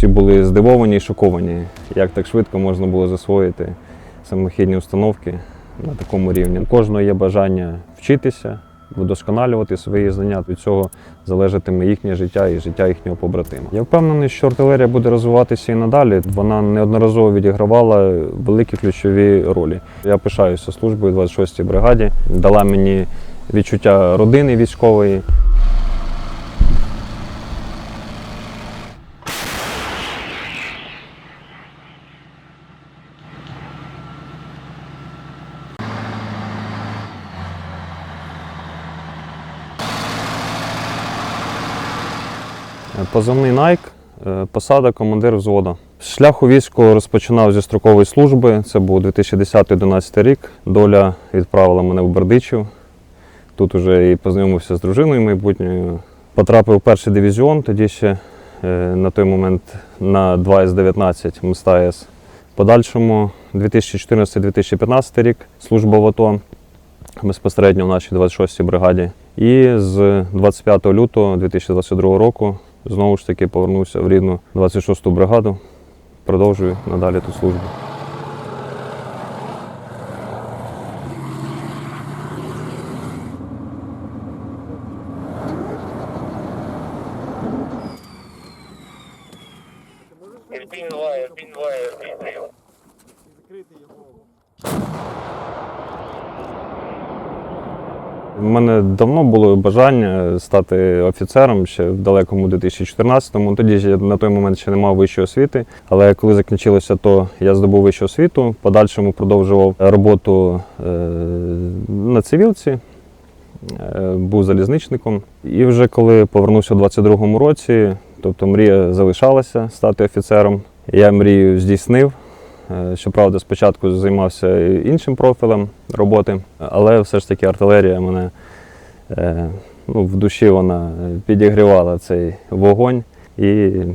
Всі були здивовані і шоковані, як так швидко можна було засвоїти самохідні установки на такому рівні. У кожного є бажання вчитися, вдосконалювати свої знання. Від цього залежатиме їхнє життя і життя їхнього побратима. Я впевнений, що артилерія буде розвиватися і надалі. Вона неодноразово відігравала великі ключові ролі. Я пишаюся службою 26-й бригаді, дала мені відчуття родини військової. Позивний Найк, е, посада командир взводу. Шлях у війську розпочинав зі строкової служби. Це був 2010-2011 рік. Доля відправила мене в Бердичів. Тут уже і познайомився з дружиною майбутньою. Потрапив у перший дивізіон, тоді ще е, на той момент на 2С-19 МСТА С. Подальшому 2014-2015 рік служба в АТО безпосередньо в нашій 26-й бригаді. І з 25 лютого 2022 року знову ж таки повернувся в рідну 26-ту бригаду. Продовжую надалі тут службу. Ірпінь 2, У мене давно було бажання стати офіцером ще в далекому 2014-му. Тоді ж я на той момент ще не мав вищої освіти. Але коли закінчилося, то я здобув вищу освіту. Подальшому продовжував роботу е, на цивілці, е, був залізничником. І вже коли повернувся у 22-му році, тобто мрія залишалася стати офіцером. Я мрію здійснив. Е, Щоправда, спочатку займався іншим профілем роботи, але все ж таки артилерія мене е, ну, в душі вона підігрівала цей вогонь, і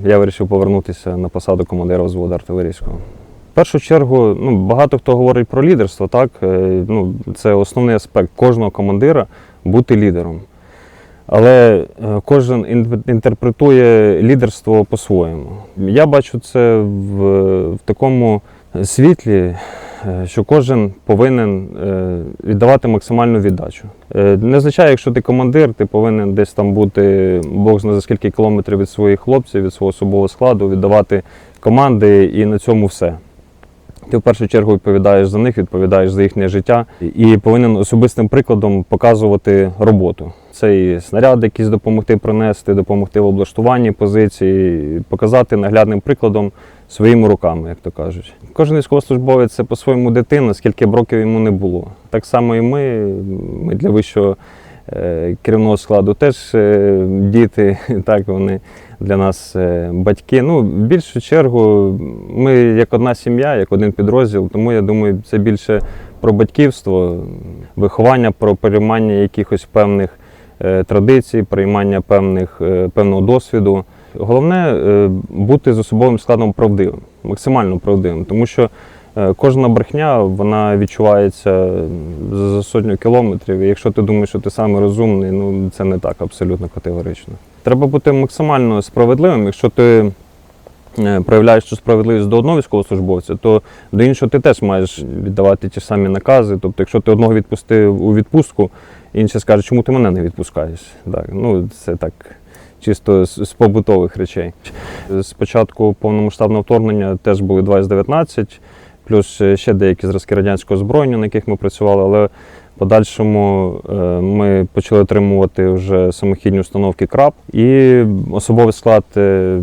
я вирішив повернутися на посаду командира взводу артилерійського. В першу чергу, ну, багато хто говорить про лідерство, так? Е, Ну, це основний аспект кожного командира бути лідером. Але кожен інтерпретує лідерство по-своєму. Я бачу це в, в такому світлі, е, що кожен повинен е, віддавати максимальну віддачу. Е, Не означає, якщо ти командир, ти повинен десь там бути Бог знає за скільки кілометрів від своїх хлопців, від свого особового складу, віддавати команди і на цьому все. Ти в першу чергу відповідаєш за них, відповідаєш за їхнє життя і повинен особистим прикладом показувати роботу. Це і снаряди, якісь допомогти принести, допомогти в облаштуванні позиції, показати наглядним прикладом своїми руками, як то кажуть. Кожен військовослужбовець це по-своєму дитина, скільки б років йому не було. Так само і ми, ми для вищого керівного складу теж е, діти, так вони для нас е, батьки. Ну, в більшу чергу, ми як одна сім'я, як один підрозділ, тому я думаю, це більше про батьківство, виховання, про переймання якихось певних е, традицій, приймання певних, е, певного досвіду. Головне е, бути з особовим складом правдивим, максимально правдивим, тому що е, кожна брехня вона відчувається за сотню кілометрів. І якщо ти думаєш, що ти саме розумний, ну це не так абсолютно категорично. Треба бути максимально справедливим. Якщо ти е, проявляєш цю справедливість до одного військовослужбовця, то до іншого ти теж маєш віддавати ті самі накази. Тобто, якщо ти одного відпустив у відпустку, інший скаже, чому ти мене не відпускаєш. Так, ну це так. Чисто з, побутових речей. З початку повномасштабного вторгнення теж були 2019, плюс е, ще деякі зразки радянського озброєння, на яких ми працювали, але в подальшому е, ми почали отримувати вже самохідні установки КРАП, і особовий склад е,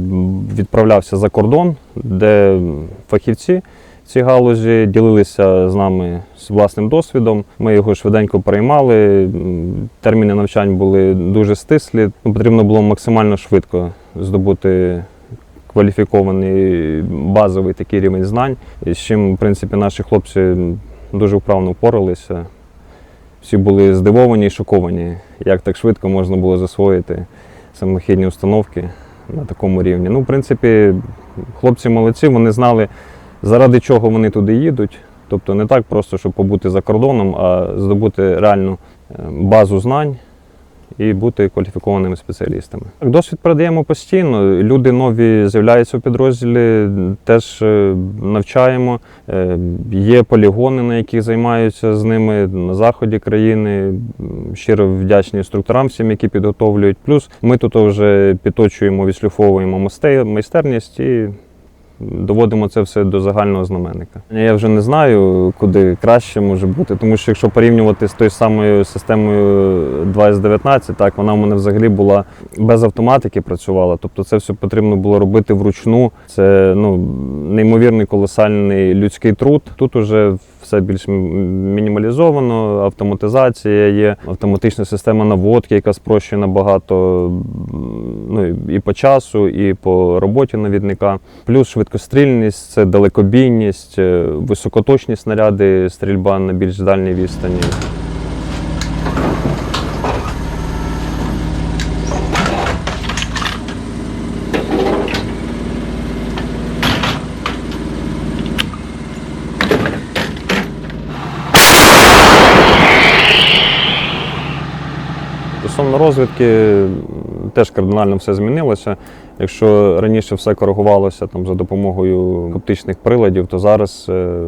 відправлявся за кордон, де фахівці в цій галузі ділилися з нами з власним досвідом. Ми його швиденько приймали. Терміни навчань були дуже стислі. Ну, Потрібно було максимально швидко здобути кваліфікований базовий такий рівень знань, з чим, в принципі, наші хлопці дуже вправно впоралися. Всі були здивовані і шоковані, як так швидко можна було засвоїти самохідні установки на такому рівні. Ну, в принципі, хлопці молодці, вони знали, заради чого вони туди їдуть. Тобто не так просто, щоб побути за кордоном, а здобути реальну е, базу знань і бути кваліфікованими спеціалістами. Досвід передаємо постійно. Люди нові з'являються у підрозділі, теж е, навчаємо. Е, Є полігони, на яких займаються з ними на заході країни. Щиро вдячні інструкторам всім, які підготовлюють. Плюс ми тут вже підточуємо, відшліфовуємо майстерність і доводимо це все до загального знаменника. Я вже не знаю, куди краще може бути, тому що якщо порівнювати з тою самою системою 2С19, так вона в мене взагалі була без автоматики працювала. Тобто це все потрібно було робити вручну. Це ну, неймовірний колосальний людський труд. Тут уже все більш мінімалізовано, автоматизація є, автоматична система наводки, яка спрощує набагато ну, і по часу, і по роботі навідника. Плюс швидкострільність, це далекобійність, е, високоточні снаряди, стрільба на більш дальній відстані. Розвідки теж кардинально все змінилося. Якщо раніше все коригувалося там за допомогою оптичних приладів, то зараз е,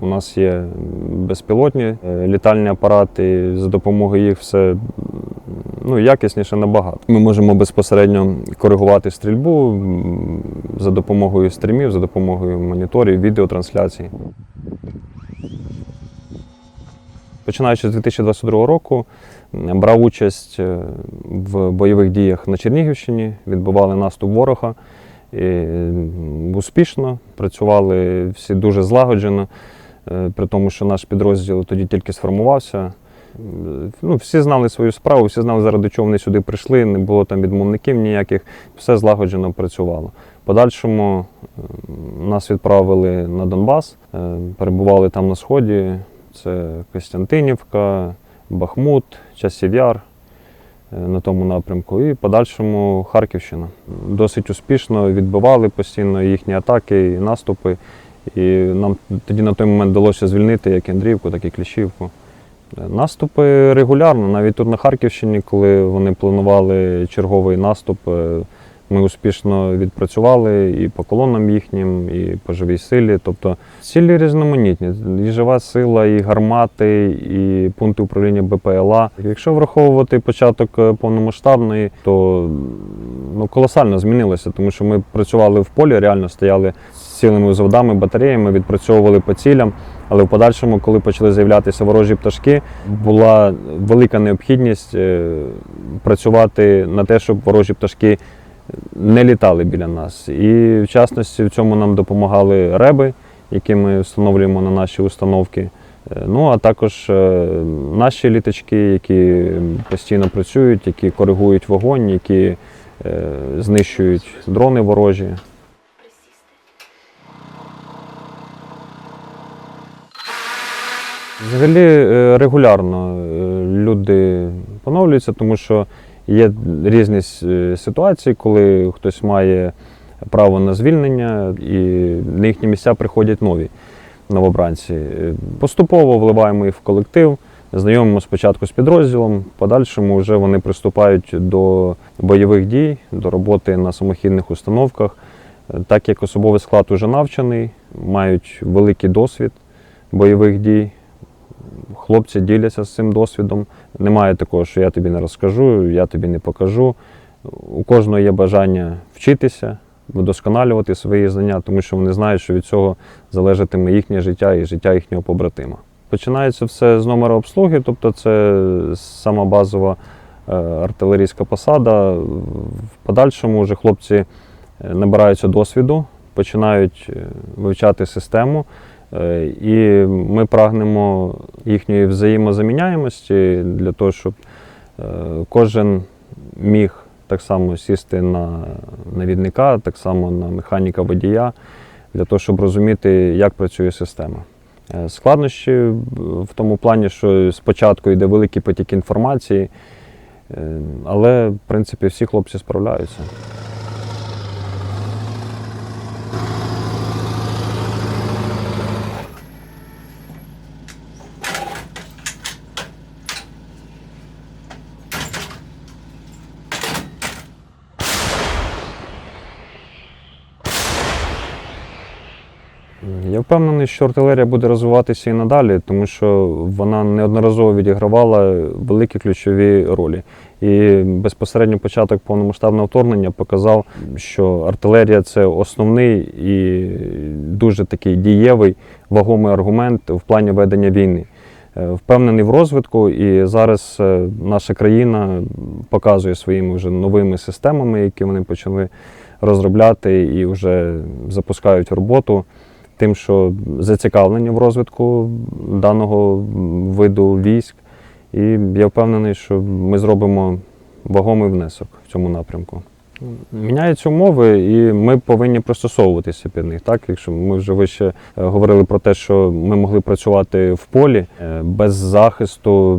у нас є безпілотні е, літальні апарати. За допомогою їх все ну, якісніше набагато. Ми можемо безпосередньо коригувати стрільбу за допомогою стрімів, за допомогою моніторів, відеотрансляцій. Починаючи з 2022 року, брав участь е, в бойових діях на Чернігівщині, відбивали наступ ворога. І успішно працювали всі дуже злагоджено, е, при тому, що наш підрозділ тоді тільки сформувався. Ну, всі знали свою справу, всі знали, заради чого вони сюди прийшли, не було там відмовників ніяких, все злагоджено працювало. Подальшому нас відправили на Донбас, е, перебували там на сході. Це Костянтинівка, Бахмут, Часів Яр е, на тому напрямку, і в подальшому Харківщина. Досить успішно відбивали постійно їхні атаки і наступи. І нам тоді на той момент вдалося звільнити як Андріївку, так і Кліщівку. Е, Наступи регулярно, навіть тут на Харківщині, коли вони планували черговий наступ, е, ми успішно відпрацювали і по колонам їхнім, і по живій силі. Тобто цілі різноманітні. І жива сила, і гармати, і пункти управління БПЛА. Якщо враховувати початок е, повномасштабної, то ну, колосально змінилося, тому що ми працювали в полі, реально стояли з цілими заводами, батареями, відпрацьовували по цілям. Але в подальшому, коли почали з'являтися ворожі пташки, була велика необхідність е, працювати на те, щоб ворожі пташки не літали біля нас. І в частності в цьому нам допомагали реби, які ми встановлюємо на наші установки. Е, Ну а також е, наші літачки, які постійно працюють, які коригують вогонь, які е, знищують дрони ворожі. Взагалі регулярно люди поновлюються, тому що є різні ситуації, коли хтось має право на звільнення, і на їхні місця приходять нові новобранці. Е, Поступово вливаємо їх в колектив, знайомимо спочатку з підрозділом, подальшому вже вони приступають до бойових дій, до роботи на самохідних установках. Е, Так як особовий склад уже навчений, мають великий досвід бойових дій. Хлопці діляться з цим досвідом. Немає такого, що я тобі не розкажу, я тобі не покажу. У кожного є бажання вчитися, вдосконалювати свої знання, тому що вони знають, що від цього залежатиме їхнє життя і життя їхнього побратима. Починається все з номера обслуги, тобто це сама базова е, артилерійська посада. В подальшому вже хлопці е, набираються досвіду, починають е, вивчати систему. Е, І ми прагнемо їхньої взаємозаміняємості для того, щоб е, кожен міг так само сісти на навідника, так само на механіка водія, для того, щоб розуміти, як працює система. Е, Складнощі в тому плані, що спочатку йде великий потік інформації, але в принципі всі хлопці справляються. Я впевнений, що артилерія буде розвиватися і надалі, тому що вона неодноразово відігравала великі ключові ролі. І безпосередньо початок повномасштабного вторгнення показав, що артилерія це основний і дуже такий дієвий вагомий аргумент в плані ведення війни. Е, Впевнений в розвитку, і зараз е, наша країна показує своїми вже новими системами, які вони почали розробляти і вже запускають роботу тим, що зацікавлені в розвитку даного виду військ. І я впевнений, що ми зробимо вагомий внесок в цьому напрямку. Міняються умови, і ми повинні пристосовуватися під них. Так, якщо ми вже вище е, говорили про те, що ми могли працювати в полі е, без захисту,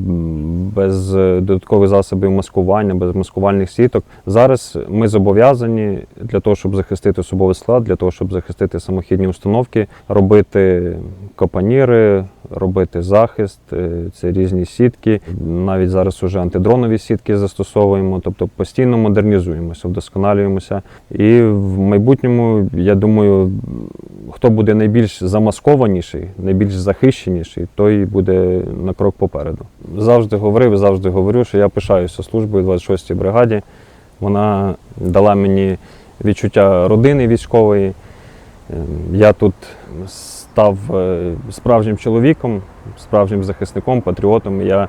без е, додаткових засобів маскування, без маскувальних сіток. Зараз ми зобов'язані для того, щоб захистити особовий склад, для того, щоб захистити самохідні установки, робити капаніри, робити захист, це різні сітки. Навіть зараз уже антидронові сітки застосовуємо, тобто постійно модернізуємося, вдосконалюємося. І в майбутньому, я думаю, хто буде найбільш замаскованіший, найбільш захищеніший, той буде на крок попереду. Завжди говорив, завжди говорю, що я пишаюся службою 26-й бригаді. Вона дала мені відчуття родини військової. Е, Я тут став е, справжнім чоловіком, справжнім захисником, патріотом. Я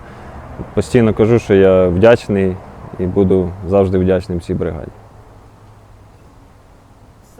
постійно кажу, що я вдячний і буду завжди вдячним цій бригаді.